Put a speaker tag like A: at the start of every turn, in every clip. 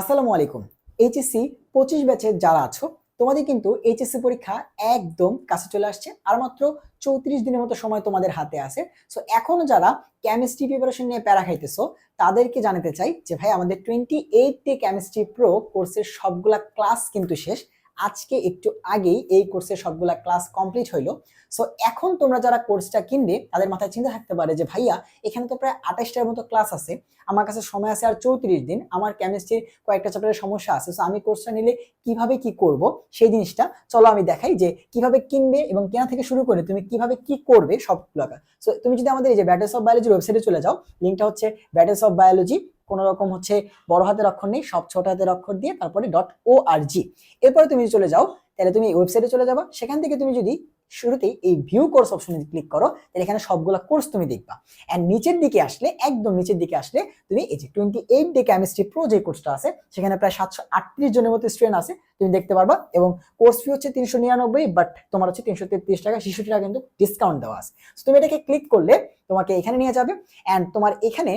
A: আসসালামু আলাইকুম। এইচএসসি পঁচিশ ব্যাচের যারা আছো, তোমাদের কিন্তু এইচএসসি পরীক্ষা একদম কাছে চলে আসছে, আর মাত্র চৌত্রিশ দিনের মতো সময় তোমাদের হাতে আছে। সো এখনও যারা কেমিস্ট্রি প্রিপারেশন নিয়ে প্যারা খাইতেছো, তাদেরকে জানাতে চাই যে, ভাই, আমাদের twenty eight day chemistry pro কোর্সের সবগুলা ক্লাস কিন্তু শেষ। আজকে একটু আগেই এই কোর্সের সবগুলা ক্লাস কমপ্লিট হইল। সো এখন তোমরা যারা কোর্সটা কিনবে, তাদের মাথায় চিন্তা থাকতে পারে যে, ভাইয়া, এখানে তো প্রায় আঠাশটার মতো ক্লাস আছে। আমার কাছে সময় আছে আর চৌত্রিশ দিন। আমার কেমিস্ট্রির কয়েকটা চ্যাপ্টারের সমস্যা আছে। সো আমি কোর্সটা নিলে কীভাবে কি করব? সেই জিনিসটা চলো আমি দেখাই যে, কীভাবে কিনবে এবং কেনা থেকে শুরু করে তুমি কীভাবে কি করবে সবগুলো সো তুমি যদি আমাদের এই যে ব্যাটেলস অফ বায়োলজির ওয়েবসাইটে চলে যাও লিঙ্কটা হচ্ছে ব্যাটেলস অফ বায়োলজি কোনো রকম হচ্ছে বড় হাতের অক্ষর নেই, সব ছোট হাতের অক্ষর দিয়ে তারপরে ডট ও আর জি এরপরে তুমি চলে যাও, তাহলে তুমি ওয়েবসাইটে চলে যাবা। সেখান থেকে তুমি যদি শুরুতেই এই ভিউ কোর্স অপশনে ক্লিক করো, তাহলে এখানে সবগুলা কোর্স তুমি দেখবা। অ্যান্ড নিচের দিকে আসলে, একদম নিচের দিকে আসলে তুমি এই যে twenty eight day chemistry pro যে কোর্সটা আছে, সেখানে প্রায় সাতশো আটত্রিশ জনের মতো স্টুডেন্ট আছে, তুমি দেখতে পারবা। এবং কোর্স ফি হচ্ছে তিনশো নিরানব্বই বাট তোমার হচ্ছে তিনশো তেত্রিশ টাকা শিশুটি টাকা কিন্তু ডিসকাউন্ট দেওয়া আছে। তুমি এটাকে ক্লিক করলে তোমাকে এখানে নিয়ে যাবে। অ্যান্ড তোমার এখানে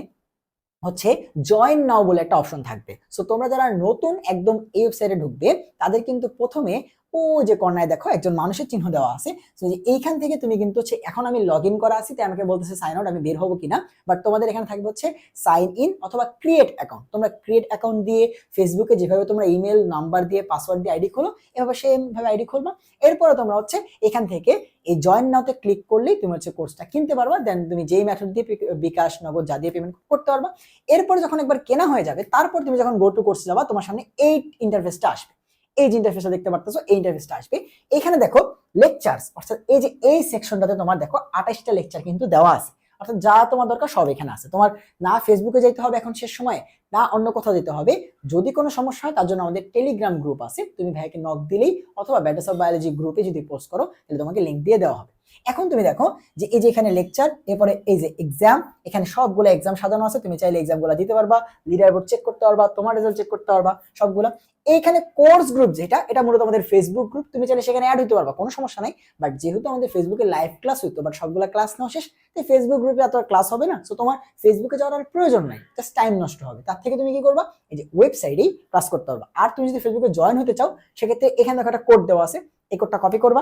A: হচ্ছে জয়েন নাও বলে একটা অপশন থাকবে। সো তোমরা যারা নতুন একদম এই ওয়েবসাইটে ঢুকবে, তাদের কিন্তু প্রথমে ও যে কর্নায় দেখো একজন মানুষের চিহ্ন দেওয়া আছে। যে এইখান থেকে তুমি কিন্তু হচ্ছে, এখন আমি লগ ইন করা আছি, তাই আমাকে বলতেছে সাইন আউট আমি বের হব কিনা। বাট তোমাদের এখানে থাকবে হচ্ছে সাইন ইন অথবা ক্রিয়েট অ্যাকাউন্ট তোমরা ক্রিয়েট অ্যাকাউন্ট দিয়ে ফেসবুকে যেভাবে তোমরা ইমেল নাম্বার দিয়ে পাসওয়ার্ড দিয়ে আইডি খোলো, এভাবে সেমভাবে আইডি খুলবা। এরপরে তোমরা হচ্ছে এখান থেকে এই জয়েন নাওতে ক্লিক করলেই তুমি হচ্ছে কোর্সটা কিনতে পারবা। দেন তুমি যেই মেথড দিয়ে বিকাশ, নগদ যা দিয়ে পেমেন্ট করতে পারবা। এরপরে যখন একবার কেনা হয়ে যাবে, তারপর তুমি যখন গো টু কোর্সে যাবা, তোমার সামনে এই ইন্টারফেসটা আসবে। এই যে ইন্টারফেসটা দেখতে পারতেছো, এই ইন্টারফেসটা আসবে। এখানে দেখো লেকচার্স অর্থাৎ এই যে এই সেকশনটাতে তোমার দেখো আঠাশটা লেকচার কিন্তু দেওয়া আছে। অর্থাৎ যা তোমার দরকার সব এখানে আছে। তোমার না ফেসবুকে যেতে হবে এখন শেষ সময়ে, না অন্য কোথাও যেতে হবে। যদি কোনো সমস্যা হয়, তার জন্য আমাদের টেলিগ্রাম গ্রুপ আছে। তুমি ভাইকে নক দিলেই অথবা ব্যাটাস অফ বায়োলজি গ্রুপে যদি পোস্ট করো, তাহলে তোমাকে লিঙ্ক দিয়ে দেওয়া হবে। এখন তুমি দেখো যে এই যে এখানে লেকচার এরপরে এই যে এক্সাম এখানে সবগুলো এক্সাম সাজানো আছে, তুমি চাইলে এক্সামগুলো দিতে পারবা লিডার বোর্ড চেক করতে পারবা, তোমার রেজাল্ট চেক করতে পারবা, সবগুলো। এইখানে কোর্স গ্রুপ যেটা, এটা মূলত আমাদের ফেসবুক গ্রুপ তুমি চাইলে সেখানে অ্যাড হতে পারবা, কোনো সমস্যা নাই। বাট যেহেতু আমাদের ফেসবুকে লাইভ ক্লাস হইতো বাট সবগুলো ক্লাস নেওয়া শেষ তাই ফেসবুক গ্রুপে এত ক্লাস হবে না। সো তোমার ফেসবুকে যাওয়ার আর প্রয়োজন নাই জাস্ট টাইম নষ্ট হবে। তার থেকে তুমি কি করবা? এই যে ওয়েবসাইটেই ক্লাস করতে পারবা। আর তুমি যদি ফেসবুকে জয়েন হতে চাও, সেক্ষেত্রে এখানে দেখো একটা কোড দেওয়া আছে, এই কোডটা কপি করবা।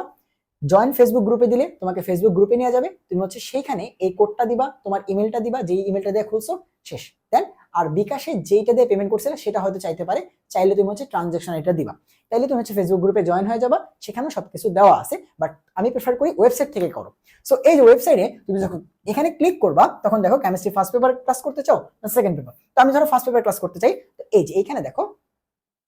A: জয়েন ফেসবুক গ্রুপে দিলে তোমাকে ফেসবুক গ্রুপে নিয়ে যাবে। তুমি হচ্ছে সেইখানে এই কোডটা দিবা, তোমার ইমেলটা দিবা, যেই ইমেলটা দিয়ে খুলছো, শেষ। দেন আর বিকাশে যেইটা দিয়ে পেমেন্ট করছিলে, সেটা হয়তো চাইতে পারে, চাইলে তুমি হচ্ছে ট্রানজাকশন এটা দিবা। তাইলে তুমি হচ্ছে ফেসবুক গ্রুপে জয়েন হয়ে যাবা, সেখানেও সবকিছু দেওয়া আছে বাট আমি প্রেফার করি ওয়েবসাইট থেকে করো। সো এই যে ওয়েবসাইটে তুমি যখন এখানে ক্লিক করবা, তখন দেখো কেমিস্ট্রি ফার্স্ট পেপার ক্লাস করতে চাও, না সেকেন্ড পেপার তো আমি ধরো ফার্স্ট পেপার ক্লাস করতে চাই, তো এই যে এইখানে দেখো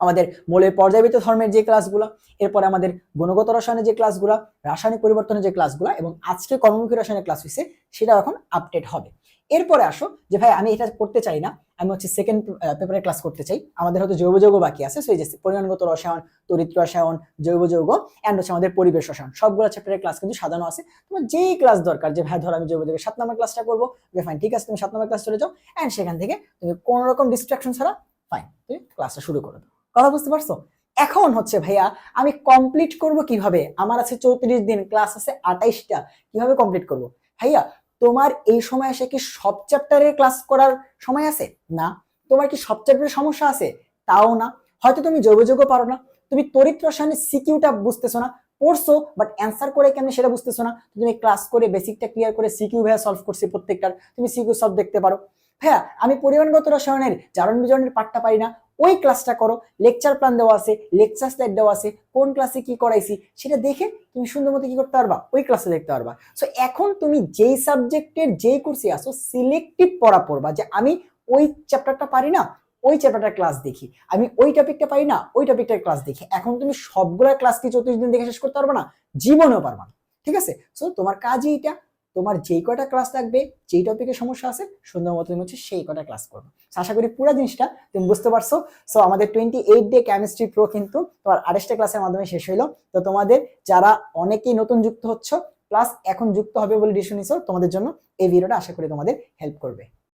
A: আমাদের মৌলের পর্যায়বৃত্ত ধর্মের যে ক্লাসগুলো এরপরে আমাদের গুণগত রসায়নের যে ক্লাসগুলো রাসায়নিক পরিবর্তনের যে ক্লাসগুলো এবং আজকে কর্মমুখী রসায়নের ক্লাস হয়েছে সেটা এখন আপডেট হবে। এরপরে আসো যে ভাই, আমি এটা করতে চাই না, আমি হচ্ছে সেকেন্ড পেপারে ক্লাস করতে চাই। আমাদের হয়তো জৈব যৌগ বাকি আছে, সেই যে পরিমাণগত রসায়ন, তড়িৎ রসায়ন, জৈব যৌগ অ্যান্ড হচ্ছে আমাদের পরিবেশ রসায়ন, সবগুলো চ্যাপ্টারের ক্লাস কিন্তু সাজানো আছে। তোমার যেই ক্লাস দরকার যে, ভাই, ধরো আমি জৈব যৌগের সাত নম্বর ক্লাসটা করব ফাইন ঠিক আছে, তুমি সাত নম্বর ক্লাস চলে যাও অ্যান্ড সেখান থেকে তুমি কোনো রকম ডিস্ট্রাকশন ছাড়া ফাইন তুমি ক্লাসটা শুরু করে দাও। কথা বুঝতে পারছ? এখন হচ্ছে ভাইয়া, আমি কমপ্লিট করব কীভাবে? আমার আছে চৌত্রিশ দিন ক্লাস আছে আঠাইশটা, কীভাবে কমপ্লিট করব? ভাইয়া, তোমার এই সময় এসে কি সব চ্যাপ্টারের ক্লাস করার সময় আছে? না। তোমার কি সব চ্যাপ্টারের সমস্যা আছে? তাও না। হয়তো তুমি যোগাযোগ পারো না। তুমি তড়িৎ রসায়নের সিকিউটা বুঝতেছো না। পড়ছো বাট অ্যান্সার করে কেমন সেটা বুঝতেছো না। তুমি ক্লাস করে বেসিকটা ক্লিয়ার করে সিকিউ ভাইয়া সলভ করছি প্রত্যেকটার। তুমি সিকিউ সলভ দেখতে পারো। হ্যাঁ আমি পরিমাণগত রসায়নের, জারণ বিজরণের পাঠটা পারি না। ওই ক্লাসটা করো লেকচার প্ল্যান দেওয়া আছে লেকচার স্লাইড দেওয়া আছে, কোন ক্লাসে কি করাইছি, সেটা দেখে তুমি সুন্দর মতো কি করতে পারবা, ওই ক্লাসে দেখতে পারবা। সো এখন তুমি যেই সাবজেক্টের যেই কোর্সে আসো সিলেক্টিভ পড়া পড়বা যে আমি ওই চ্যাপ্টারটা পারি না, ওই চ্যাপ্টারটার ক্লাস দেখি। আমি ওই টপিকটা পারি না, ওই টপিকটার ক্লাস দেখি। এখন তুমি সবগুলা ক্লাস কি চৌত্রিশ দিন দেখে শেষ করতে পারবে না? জীবনেও পারবা না। ঠিক আছে? সো তোমার কাজই এটা। তোমার যেই কটা ক্লাস লাগবে যেই টপিকে সমস্যা আছে, সুন্দর মতো তুমি হচ্ছে সেই কটা ক্লাস করবে। আশা করি পুরো জিনিসটা তুমি বুঝতে পারছ। সো আমাদের twenty eight day chemistry pro কিন্তু তোমার আড়াইশটা ক্লাসের মাধ্যমে শেষ হইল। তো তোমাদের যারা অনেকেই নতুন যুক্ত হচ্ছ প্লাস এখন যুক্ত হবে বলে ডিসিশন নিছো, তোমাদের জন্য এই ভিডিওটা আশা করি তোমাদের হেল্প করবে।